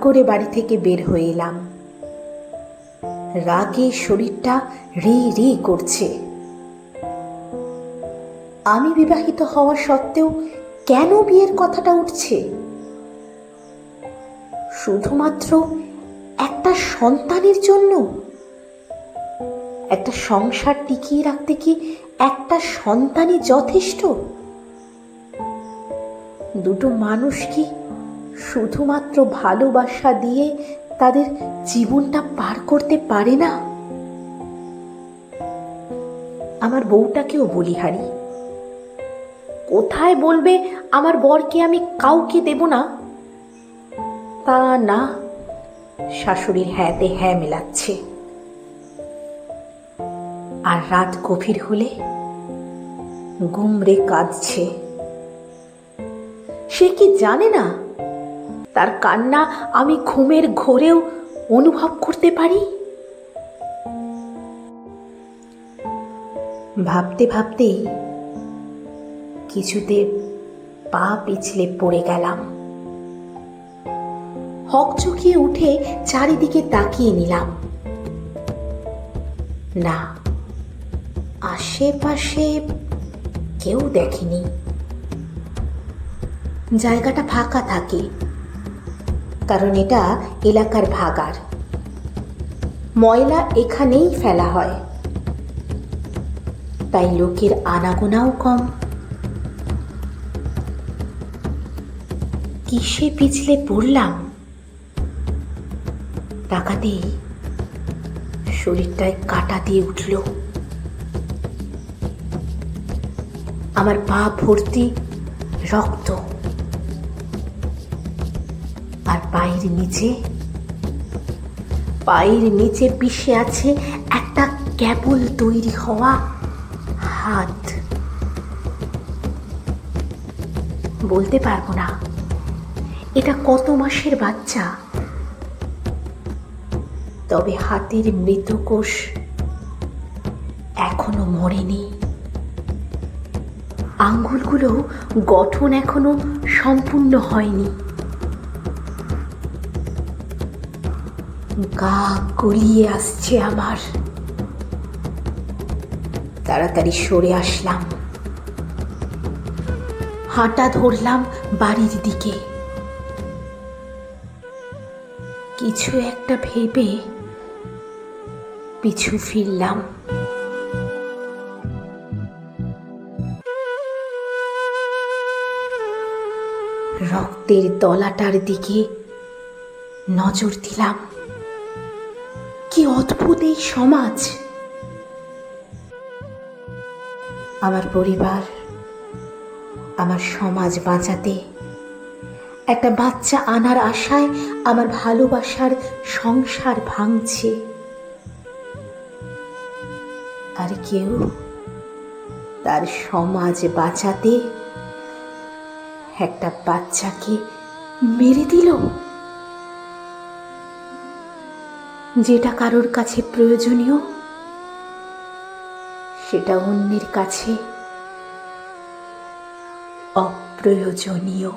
করে বাড়ি থেকে বের হয়ে এলাম। রাগে শরীরটা রি রি করছে। আমি বিবাহিত হওয়া সত্ত্বেও কেন বিয়ের কথাটা উঠছে? শুধুমাত্র একটা সন্তানের জন্য? একটা সংসার টিকিয়ে রাখতে কি একটা সন্তানই যথেষ্ট? দুটো মানুষ কি শুধুমাত্র ভালোবাসা দিয়ে তাদের জীবনটা পার করতে পারে না? আমার বউটাকেও বলি, হারি। কোথায় বলবে, আমার বরকে আমি কাউকে দেব না? তা না, শাশুড়ির হ্যাঁতে হ্যাঁ মেলাচ্ছে। আর রাত গভীর হলে গুমরে কাঁদছে। সে কি জানে না তার কান্না আমি ঘুমের ঘোরেও অনুভব করতে পারি? ভাবতে ভাবতেই কিছুতে পা পিছলে পড়ে গেলাম। হকচকিয়ে উঠে চারিদিকে তাকিয়ে নিলাম। না, আশেপাশে কেউ দেখেনি। জায়গাটা ফাঁকা থাকে। কারণ এটা এলাকার ভাগার ময়লা এখানেই ফেলা হয়। তাই লোকের আনাগোনাও কম। কিসে পিছলে পড়লাম? তাকাতেই শরীরটায় কাটা দিয়ে উঠল। আমার পা ভর্তি রক্ত। পায়ের নিচে। পায়ের নিচে পিষে আছে একটা কেবল তৈরি হওয়া হাত। বলতে পারব না। এটা কত মাসের বাচ্চা? তবে হাতের মৃতকোষ এখনও মরেনি। আঙ্গুলগুলো গঠন এখনও সম্পূর্ণ হয়নি। গা গলিয়ে আসছে আমার। তাড়াতাড়ি সরে আসলাম। হাঁটা ধরলাম বাড়ির দিকে। কিছু একটা ভেবে পিছু ফিরলাম। রক্তের দলাটার দিকে নজর দিলাম। কি অদ্ভুত এই সমাজ। আমার পরিবার, আমার সমাজ বাঁচাতে, একটা বাচ্চা আনার আশায় আমার ভালোবাসার সংসার ভাঙছে। আর কেউ তার সমাজ বাঁচাতে একটা বাচ্চাকে মেরে দিল। যেটা কারোর কাছে প্রয়োজনীয় সেটা অন্যের কাছে অপ্রয়োজনীয়।